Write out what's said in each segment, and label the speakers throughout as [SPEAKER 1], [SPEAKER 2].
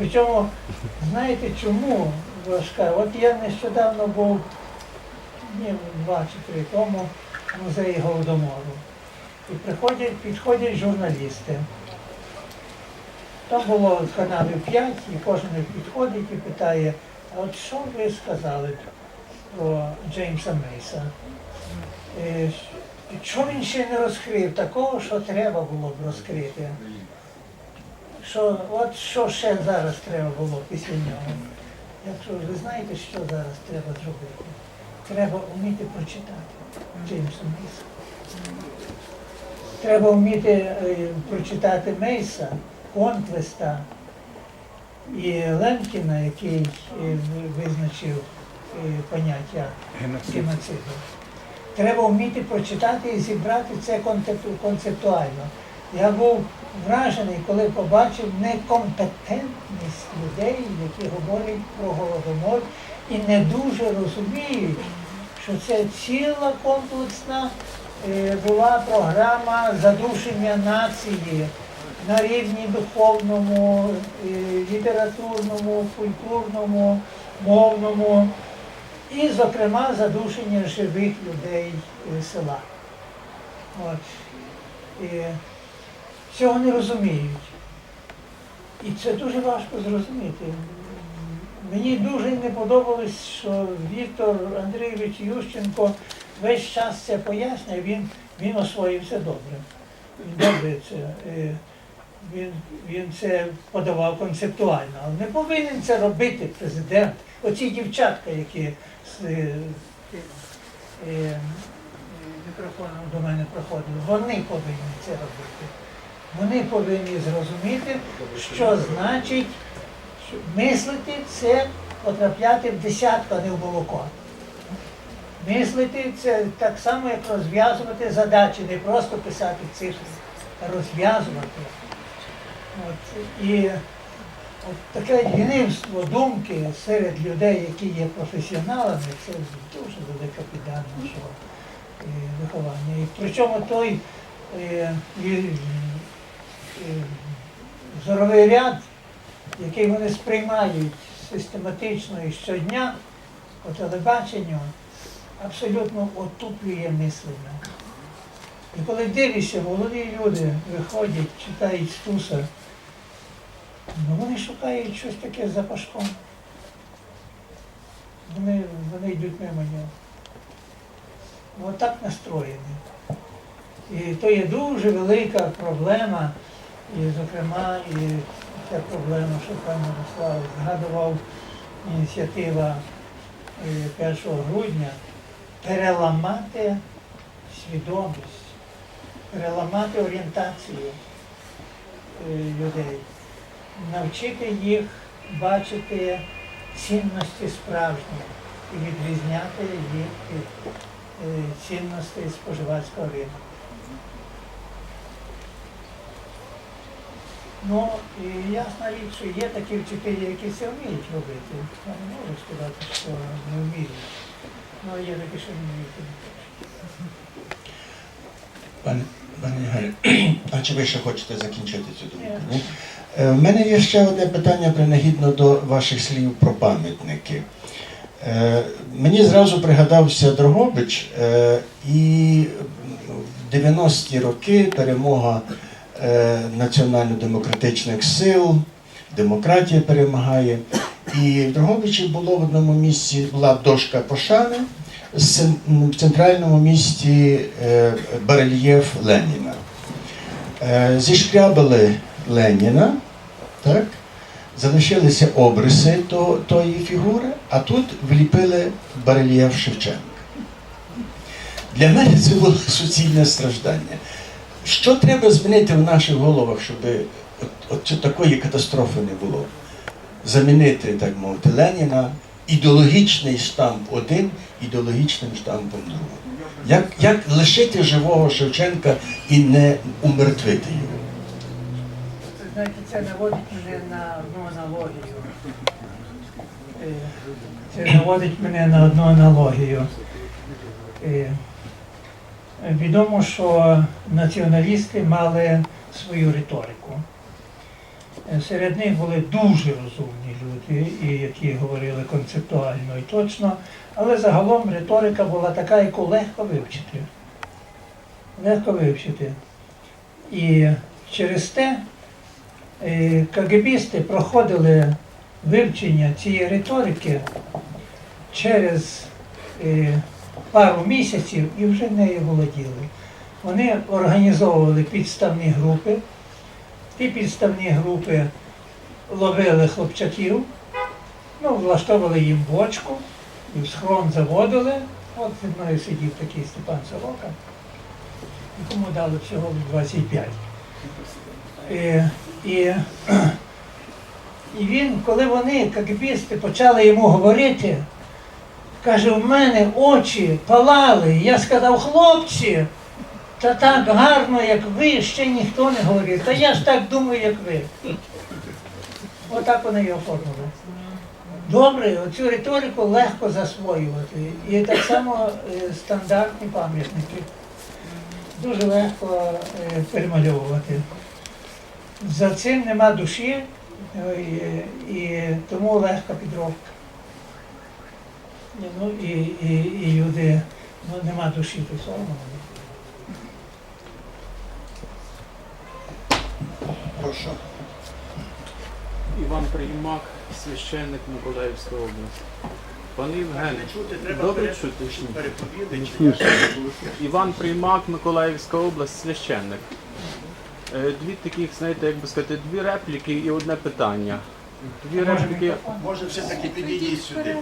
[SPEAKER 1] Причому, знаєте чому важка? От я нещодавно був днів два чи три тому в музеї Голодомору. І приходять, підходять журналісти. Там було каналів 5, і кожен підходить і питає, а от що ви сказали про Джеймса Мейса? Е, Що він ще не розкрив такого, що треба було б розкрити? Що, от що ще зараз треба було після нього? Якщо ви знаєте, що зараз треба зробити? Треба вміти прочитати Джеймса Мейса. Треба вміти е, прочитати Мейса, Конквеста і Лемкіна, який е, визначив е, поняття геноциду. Треба вміти прочитати і зібрати це концепту- концептуально. Я був вражений, коли побачив некомпетентність людей, які говорять про голодомор і не дуже розуміють, що це ціла комплексна е, була програма задушення нації на рівні духовному, е, літературному, культурному, мовному і, зокрема, задушення живих людей е, села. От. Цього не розуміють. І це дуже важко зрозуміти. Мені дуже не подобалось, що Віктор Андрійович Ющенко весь час це пояснює, він, він освоївся добре. Він добре це, е, він, він це подавав концептуально, але не повинен це робити президент. Оці дівчатка, які з е, е, мікрофоном до мене проходили, вони повинні це робити. Вони повинні зрозуміти, що значить мислити це потрапляти в десятку, а не в молоко. Мислити це так само, як розв'язувати задачі, не просто писати цифри, а розв'язувати. От, і от таке лінивство думки серед людей, які є професіоналами, це дуже велика біда нашого е, виховання. І причому той е, і- е, зоровий ряд, який вони сприймають систематично і щодня по телебаченню, абсолютно отуплює мислення. І коли дивишся, молоді люди виходять, читають Стуса, ну вони шукають щось таке за пашком. Вони, вони йдуть мимо нього. Отак настроєні. І то є дуже велика проблема, і, зокрема, і ця проблема, що пан Мирослав згадував ініціатива е, 1 грудня, переламати свідомість, переламати орієнтацію е, людей, навчити їх бачити цінності справжні і відрізняти їх від е, цінностей споживацького ринку. Ну, і ясна річ, що є такі вчителі, які це вміють робити. Я не можу сказати, що не вміють. Ну, є такі, що не вміють.
[SPEAKER 2] Пане, пане Ігорю, а чи ви ще хочете закінчити цю думку? Ні? Е, В мене є ще одне питання принагідно до ваших слів про пам'ятники. Е, Мені зразу пригадався Дрогобич е, і в 90-ті роки перемога е, національно-демократичних сил, демократія перемагає. І в Дрогобичі було в одному місці була дошка пошани в центральному місті е, барельєф Леніна. Е, Зішкрябали Леніна, так? залишилися обриси то, тої фігури, а тут вліпили барельєф Шевченка. Для мене це було суцільне страждання. Що треба змінити в наших головах, щоб от, от такої катастрофи не було? Замінити, так мовити, Леніна ідеологічний штамп один ідеологічним штампом другим. Як, як лишити живого Шевченка і не умертвити його?
[SPEAKER 1] Знаєте, це наводить мене на одну аналогію. Е, Це наводить мене на одну аналогію. Відомо, що націоналісти мали свою риторику. Е, Серед них були дуже розумні люди, які говорили концептуально і точно, але загалом риторика була така, яку легко вивчити. Легко вивчити. І через те е, КГБісти проходили вивчення цієї риторики через е, пару місяців і вже нею володіли. Вони організовували підставні групи. Ті підставні групи ловили хлопчаків, ну, влаштовували їм бочку, і в схрон заводили. От зі мною сидів такий Степан Сорока, якому дали всього 25. І, і, і він, коли вони, кагібісти, почали йому говорити, каже, у мене очі палали. Я сказав, хлопці, та так гарно, як ви, ще ніхто не говорив. Та я ж так думаю, як ви. Отак вони його оформили. Добре, оцю риторику легко засвоювати. І так само е, стандартні пам'ятники. Дуже легко е, перемальовувати. За цим нема душі, е, і тому легка підробка. Ні, Ну і, і, і люди, ну нема душі, то.
[SPEAKER 2] Прошу.
[SPEAKER 3] Іван Приймак, священник Миколаївської області. Пане Євгене, добре чути? чи ні? Іван Приймак, Миколаївська область, священник. Е, Дві таких, знаєте, як би сказати, дві репліки і одне питання. Дві репліки.
[SPEAKER 2] Може все-таки підійдіть сюди.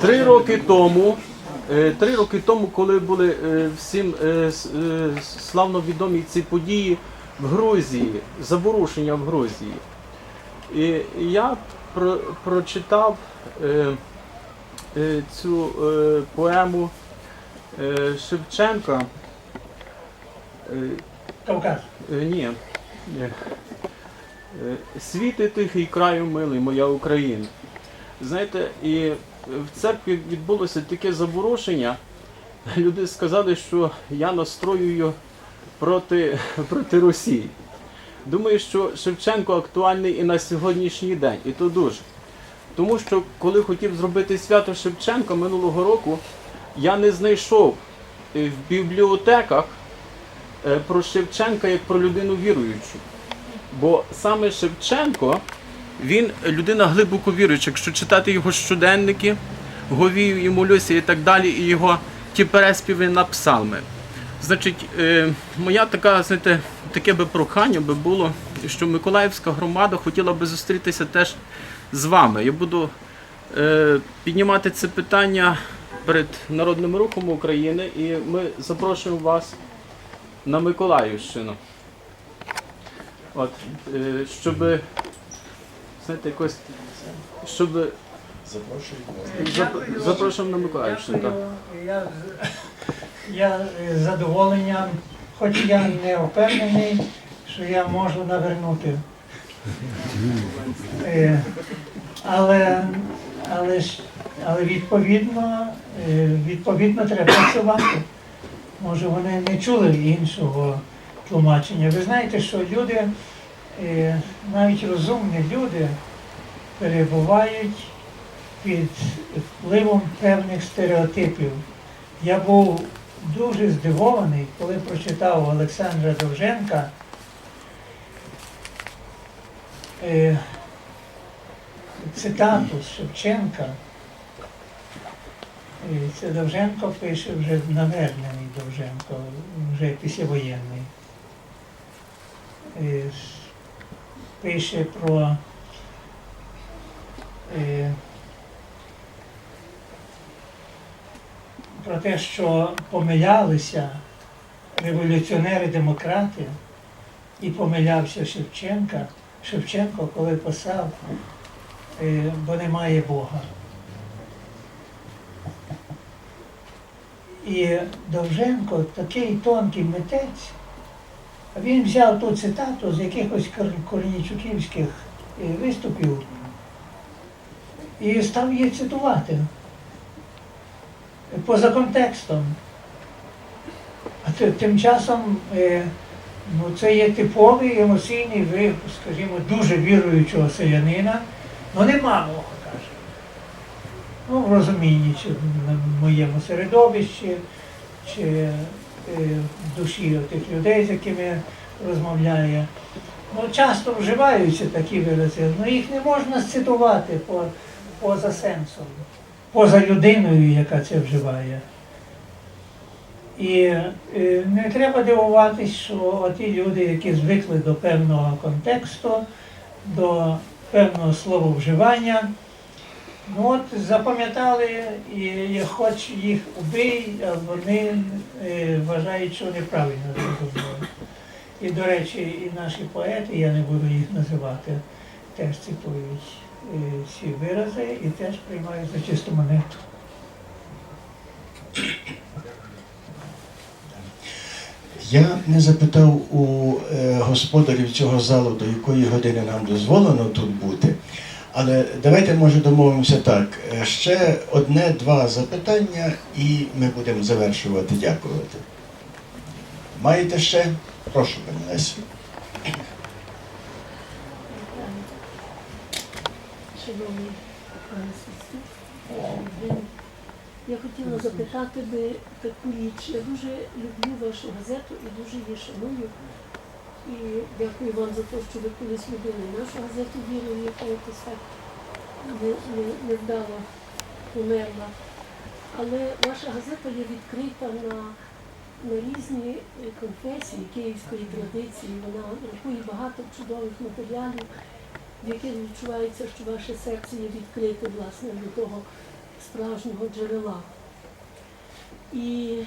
[SPEAKER 3] Три роки тому, е, три роки тому, коли були е, всім е, славно відомі ці події в Грузії, заворушення в Грузії. І я про, прочитав е, е, цю е, поему е, Шевченка. Е,
[SPEAKER 1] Кавказ.
[SPEAKER 3] Е, Ні. Ні. Е, Світи тихий краю милий, моя Україна. Знаєте, і в церкві відбулося таке заворушення. Люди сказали, що я настроюю проти, проти Росії. Думаю, що Шевченко актуальний і на сьогоднішній день, і то дуже. Тому що коли хотів зробити свято Шевченка минулого року, я не знайшов е, в бібліотеках е, про Шевченка як про людину віруючу. Бо саме Шевченко, він людина глибоко віруюча. Якщо читати його щоденники, Говію і молюся і так далі, і його ті переспіви на псалми. Значить, е, моя така, знаєте, таке би прохання би було, що Миколаївська громада хотіла би зустрітися теж з вами. Я буду е, піднімати це питання перед Народним рухом України, і ми запрошуємо вас на Миколаївщину. От, е, щоб, знаєте, якось, щоб
[SPEAKER 2] Запрошую
[SPEAKER 3] запрошуємо на Миколаївщину. Так.
[SPEAKER 1] Я, з- я з задоволенням, хоч я не впевнений, що я можу навернути. Е, Але, але, але відповідно, е, відповідно треба працювати. Може, вони не чули іншого тлумачення. Ви знаєте, що люди, е, навіть розумні люди, перебувають під впливом певних стереотипів. Я був дуже здивований, коли прочитав Олександра Довженка. е, Цитату з Шевченка. Це Довженко пише вже навернений Довженко, вже післявоєнний. Е, Пише про е, про те, що помилялися революціонери-демократи, і помилявся Шевченка, Шевченко, коли писав, е, бо немає Бога. І Довженко такий тонкий митець, він взяв ту цитату з якихось кор- корнічуківських е, виступів і став її цитувати поза контекстом. А тим часом е, ну, це є типовий емоційний випуск, скажімо, дуже віруючого селянина, ну нема Бога, каже. Ну, в розумінні, чи в моєму середовищі, чи е, в душі тих людей, з якими розмовляє. Ну, часто вживаються такі вирази, але їх не можна цитувати по, поза сенсом, поза людиною, яка це вживає. І е, не треба дивуватись, що ті люди, які звикли до певного контексту, до певного слововживання, от запам'ятали, і, хоч їх убий, а вони е, вважають, що неправильно зрозуміли. І, до речі, і наші поети, я не буду їх називати, теж цитують е, ці вирази і теж приймають за чисту монету.
[SPEAKER 2] Я не запитав у е, господарів цього залу, до якої години нам дозволено тут бути. Але давайте, може, домовимося так. Е, Ще одне-два запитання, і ми будемо завершувати. Дякувати. Маєте ще? Прошу, пані Лесі.
[SPEAKER 4] Шановні пане я хотіла запитати би таку річ. Я дуже люблю вашу газету і дуже її шаную. І дякую вам за те, що ви колись любили нашу газету віру, яка якось так не, не, невдало померла. Але ваша газета є відкрита на, на різні конфесії київської традиції. Вона рахує багато чудових матеріалів, в яких відчувається, що ваше серце є відкрите власне до того справжнього джерела. І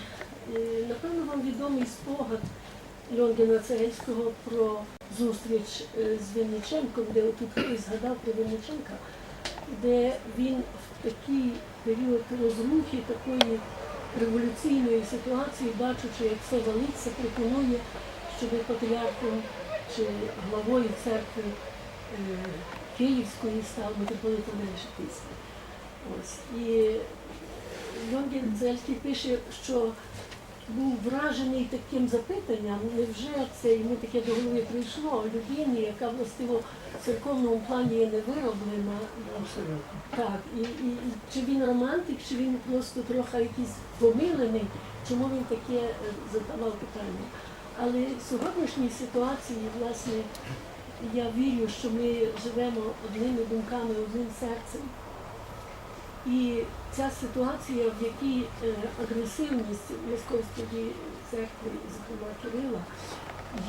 [SPEAKER 4] е, напевно вам відомий спогад Льонгіна Цегельського про зустріч е, з Винниченком, де тут хтось згадав про Винниченка, де він в такий період розрухи, такої революційної ситуації, бачучи, як все валиться, пропонує, щоб патріархом чи главою церкви е, Київської став митрополит Андрій Шептицький. Ось. І Льонгін Цельський пише, що був вражений таким запитанням, невже це йому таке до голови прийшло людині, яка властиво в церковному плані є невироблена.
[SPEAKER 1] Абсолютно.
[SPEAKER 4] Так, і, і, і чи він романтик, чи він просто трохи якийсь помилений, чому він таке е, задавав питання. Але в сьогоднішній ситуації, власне, я вірю, що ми живемо одними думками, одним серцем. І ця ситуація, в якій е, агресивність Московської церкви, зокрема Кирила,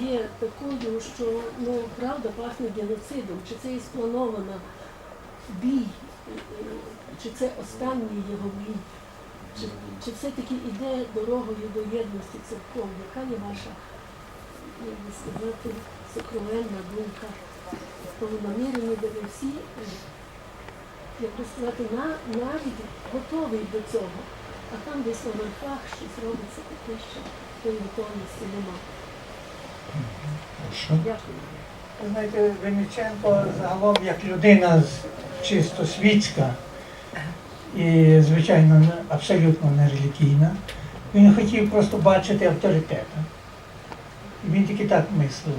[SPEAKER 4] є такою, що ну, правда пахне геноцидом, чи це і спланована бій, е, чи це останній його бій, чи, чи все-таки йде дорогою до єдності церков, яка є ваша, сказати, сокровенна думка, тому де ви всі, е, як би сказати, навіть готові до цього, а там десь на верхах щось робиться таке, що тої готовності нема. Дякую.
[SPEAKER 1] Ви Знаєте, Винниченко загалом як людина чисто світська і, звичайно, абсолютно не релігійна, він хотів просто бачити авторитета. Він тільки так мислив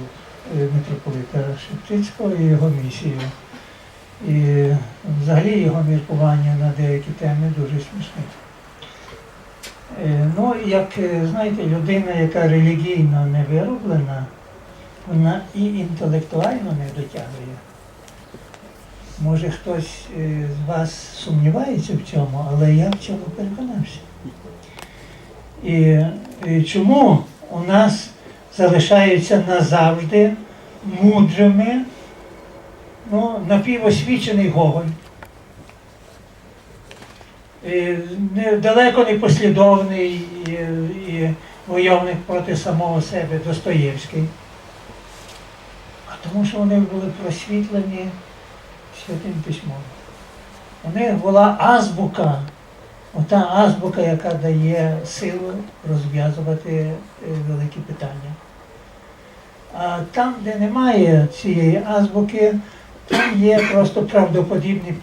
[SPEAKER 1] е, митрополита Шептицького і його місію. І взагалі його міркування на деякі теми дуже смішні. Е, Ну, як е, знаєте, людина, яка релігійно не вироблена, вона і інтелектуально не дотягує. Може хтось е, з вас сумнівається в цьому, але я в цьому переконався. І, і чому у нас залишаються назавжди мудрими ну, напівосвічений Гоголь, далеко не послідовний і, войовник проти самого себе Достоєвський. А тому що вони були просвітлені святим письмом. У них була азбука, ота азбука, яка дає силу розв'язувати е, великі питання. А там, де немає цієї азбуки, там є просто правдоподібні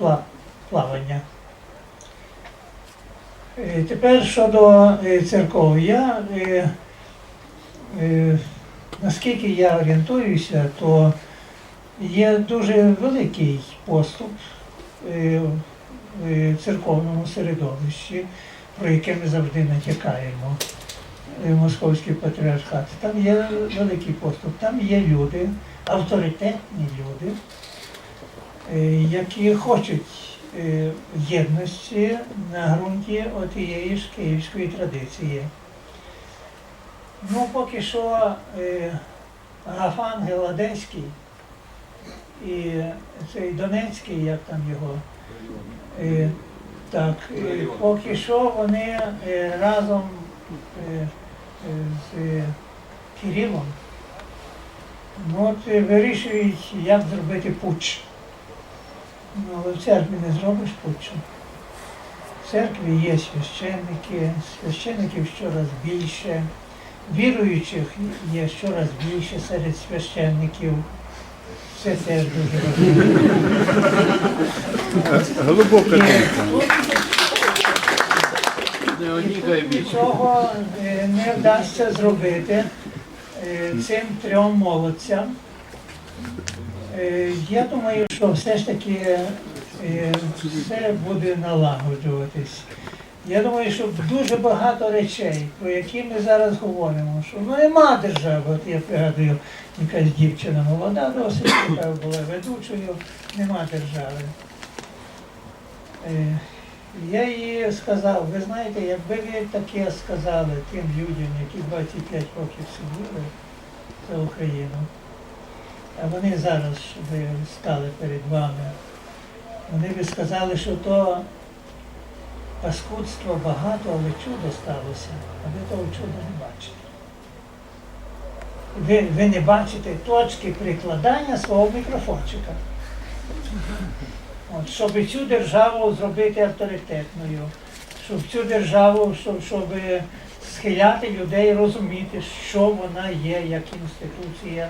[SPEAKER 1] плавання. Е, Тепер щодо е, церков. Я е, наскільки я орієнтуюся, то є дуже великий поступ в церковному середовищі, про яке ми завжди натякаємо. Московський патріархат. Там є великий поступ, там є люди, авторитетні люди, які хочуть е, єдності на ґрунті отієї ж київської традиції. Ну, поки що е, Гафангел Одеський і цей Донецький, як там його, е, так, е, поки що вони е, разом е, е, з Кирилом ну, от, е, вирішують, як зробити путч. Ну, але в церкві не зробиш путчу. В церкві є священники, священиків щораз більше, віруючих є щораз більше серед священників. Це теж дуже важливо.
[SPEAKER 3] Глибока. Не
[SPEAKER 1] цього е, не вдасться зробити е, цим трьом молодцям. Е, Я думаю, що все ж таки е, все буде налагоджуватись. Я думаю, що дуже багато речей, про які ми зараз говоримо, що ну нема держави. От я пригадую, якась дівчина молода досить, яка була ведучою, нема держави. Е, Я їй сказав, ви знаєте, якби ви таке сказали тим людям, які 25 років сиділи за Україну, а вони зараз би стали перед вами, вони би сказали, що то паскудство багато, але чудо сталося, а ви того чуда не бачите. Ви, ви не бачите точки прикладання свого мікрофончика. От, щоб цю державу зробити авторитетною, щоб цю державу, щоб, щоб схиляти людей розуміти, що вона є як інституція,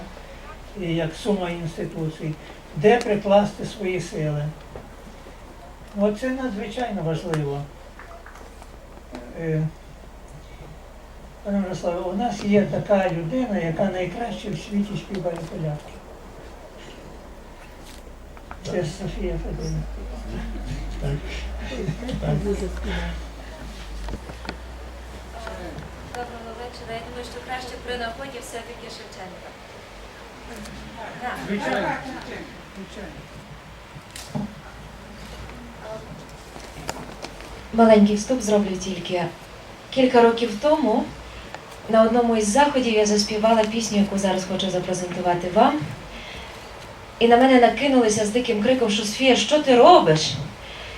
[SPEAKER 1] як сума інституцій, де прикласти свої сили. От це надзвичайно важливо. Е, Пане Мирославе, у нас є така людина, яка найкраще в світі співає полятки. Це Софія Федорівна.
[SPEAKER 5] Доброго вечора. Я думаю, що краще при нагоді все-таки Шевченка.
[SPEAKER 6] Маленький вступ зроблю тільки. Кілька років тому на одному із заходів я заспівала пісню, яку зараз хочу запрезентувати вам. І на мене накинулися з диким криком, що Софія, що ти робиш?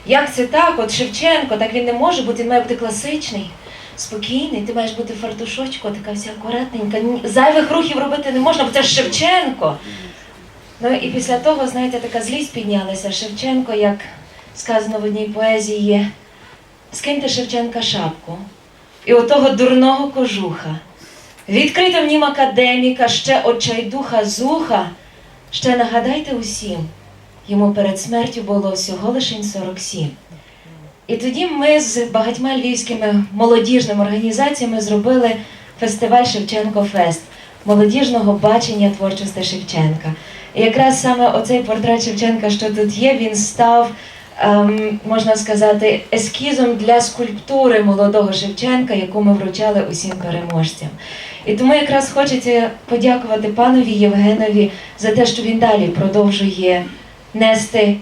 [SPEAKER 6] Як це так? От Шевченко, так він не може бути, він має бути класичний, спокійний, ти маєш бути фартушочко, така вся акуратненька. Зайвих рухів робити не можна, бо це ж Шевченко. Ну і після того, знаєте, така злість піднялася. Шевченко, як сказано в одній поезії, скиньте Шевченка шапку і отого дурного кожуха. Відкрите в нім академіка, ще очайдуха зуха. Ще нагадайте усім, йому перед смертю було всього лишень 47. І тоді ми з багатьма львівськими молодіжними організаціями зробили фестиваль Шевченко Фест молодіжного бачення творчості Шевченка. І якраз саме оцей портрет Шевченка, що тут є, він став ем, можна сказати, ескізом для скульптури молодого Шевченка, яку ми вручали усім переможцям. І тому якраз хочеться подякувати панові Євгенові за те, що він далі продовжує нести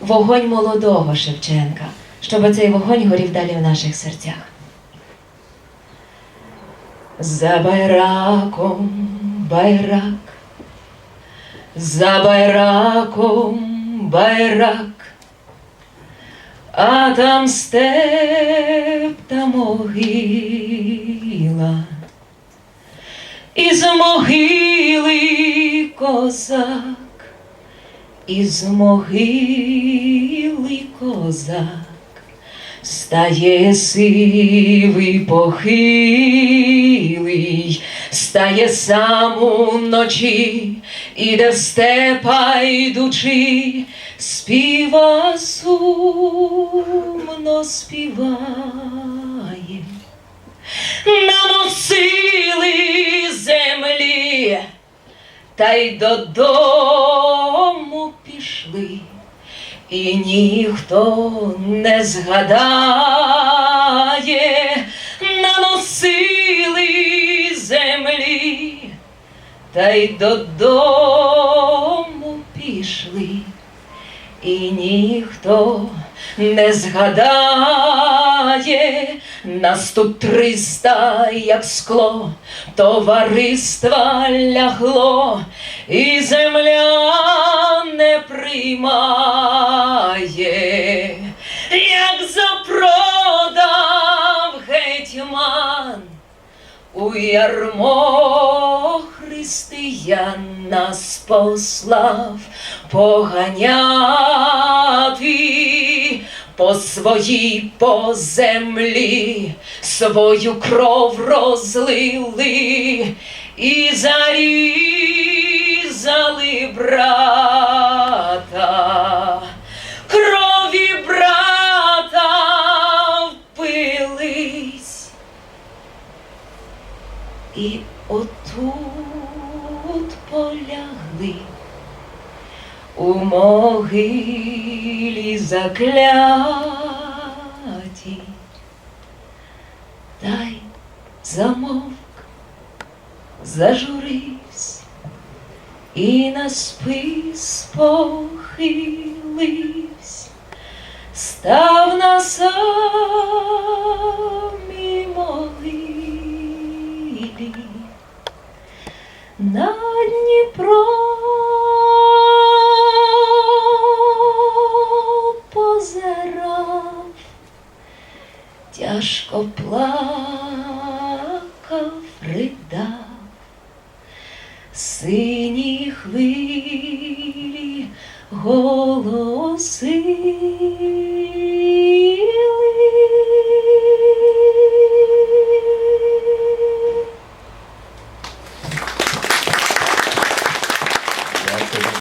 [SPEAKER 6] вогонь молодого Шевченка, щоб цей вогонь горів далі в наших серцях. За байраком байрак, за байраком байрак, а там степ та могила, із могили козак, із могили козак. Стає сивий похилий, стає сам уночі, іде в степа йдучи, співа сумно співає. Наносили землю та й додому пішли, і ніхто не згадає, наносили землі, та й додому пішли, і ніхто не згадає, нас тут триста, як скло, товариства лягло, і земля не приймає, як запродав гетьман. У ярмо християн нас послав поганяти по своїй по землі, свою кров розлили і зарізали брата, крові брата впились. І отут полягли у могилі закляті, та й замовк, зажурився і на спис похилився, став на самій могилі на Дніпро тяжко